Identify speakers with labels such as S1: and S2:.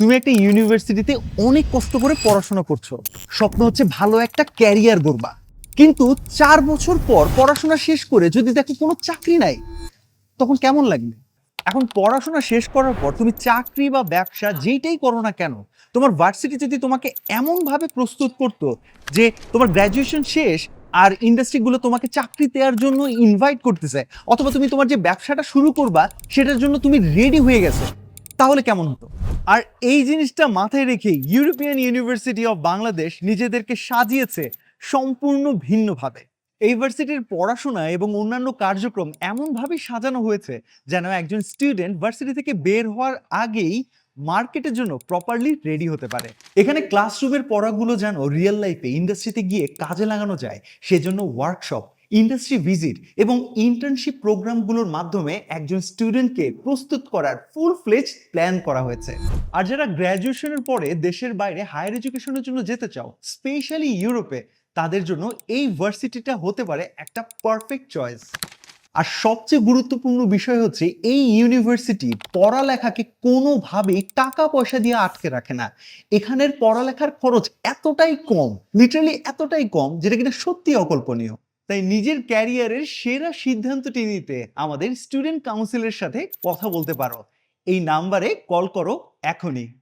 S1: তুমি একটা ইউনিভার্সিটিতে অনেক কষ্ট করে পড়াশোনা করছ। স্বপ্ন হচ্ছে ভালো একটা ক্যারিয়ার গড়বা। কিন্তু চার বছর পর পড়াশোনা শেষ করে যদি দেখো কোনো চাকরি নাই, তখন কেমন লাগবে? এখন পড়াশোনা শেষ করার পর তুমি চাকরি বা ব্যবসা যেইটাই করো না কেন, তোমার ভার্সিটি যদি তোমাকে এমনভাবে প্রস্তুত করতো যে তোমার গ্র্যাজুয়েশন শেষ আর ইন্ডাস্ট্রিগুলো তোমাকে চাকরি দেওয়ার জন্য ইনভাইট করতেছে, অথবা তুমি তোমার যে ব্যবসাটা শুরু করবা, সেটার জন্য তুমি রেডি হয়ে গেছো, তাহলে কেমন হতো? আর এই জিনিসটা মাথায় রেখে ইউরোপিয়ান ইউনিভার্সিটি অফ বাংলাদেশ নিজেদেরকে সাজিয়েছে সম্পূর্ণ ভিন্নভাবে। এই ভার্সিটির পড়াশোনা এবং অন্যান্য কার্যক্রম এমনভাবে সাজানো হয়েছে যেন একজন স্টুডেন্ট ভার্সিটি থেকে বের হওয়ার আগেই মার্কেটের জন্য প্রপারলি রেডি হতে পারে। এখানে ক্লাসরুমের পড়াগুলো যেন রিয়েল লাইফে ইন্ডাস্ট্রিতে গিয়ে কাজে লাগানো যায়, সেজন্য ওয়ার্কশপ ইন্ডাস্ট্রি ভিজিট এবং ইন্টার্নশিপ প্রোগ্রামগুলোর মাধ্যমে একজন স্টুডেন্টকে প্রস্তুত করার ফুল ফ্লেজ প্ল্যান করা হয়েছে। আর যারা গ্র্যাজুয়েশনের পরে দেশের বাইরে হায়ার এডুকেশনের জন্য যেতে চাও স্পেশালি ইউরোপে তাদের জন্য এই ভার্সিটিটা হতে পারে একটা পারফেক্ট চয়েস আর সবচেয়ে গুরুত্বপূর্ণ বিষয় হচ্ছে এই ইউনিভার্সিটি পড়ালেখাকে কোনোভাবেই টাকা পয়সা দিয়ে আটকে রাখে না। এখানের পড়ালেখার খরচ এতটাই কম লিটারালি এতটাই কম, যেটা কিনা সত্যি অকল্পনীয়। তাই নিজের ক্যারিয়ারের সেরা সিদ্ধান্তটি নিতে আমাদের স্টুডেন্ট কাউন্সিলের সাথে কথা বলতে পারো। এই নাম্বারে কল করো এখনই।